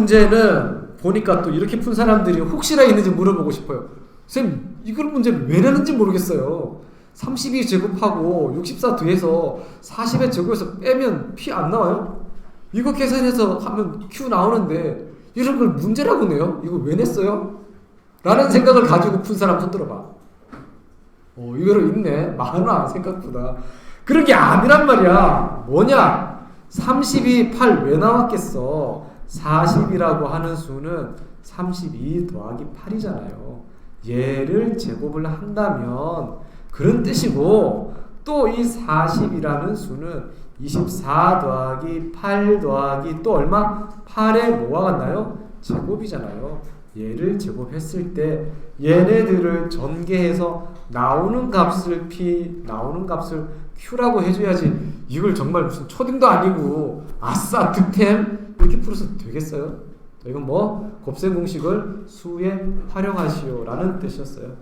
문제는 보니까 또 이렇게 푼 사람들이 혹시나 있는지 물어보고 싶어요. 선생님, 이걸 문제를 왜 내는지 모르겠어요. 32 제곱하고 64 더해서 40에 제곱해서 빼면 P 안 나와요? 이거 계산해서 하면 Q 나오는데 이런 걸 문제라고 내요? 이거 왜 냈어요? 라는 생각을 가지고 푼 사람 손 들어봐. 어, 이거로 있네. 많아, 생각보다. 그런 게 아니란 말이야. 뭐냐? 32, 8 왜 나왔겠어? 40이라고 하는 수는 32 더하기 8이잖아요. 얘를 제곱을 한다면 그런 뜻이고 또 이 40이라는 수는 24 더하기 8 더하기 또 얼마? 8에 뭐가 같나요? 제곱이잖아요. 얘를 제곱했을 때 얘네들을 전개해서 나오는 값을 p 나오는 값을 q라고 해줘야지 이걸 정말 무슨 초딩도 아니고 아싸 득템 이렇게 풀어서 되겠어요? 이건 뭐 곱셈 공식을 수에 활용하시오라는 뜻이었어요.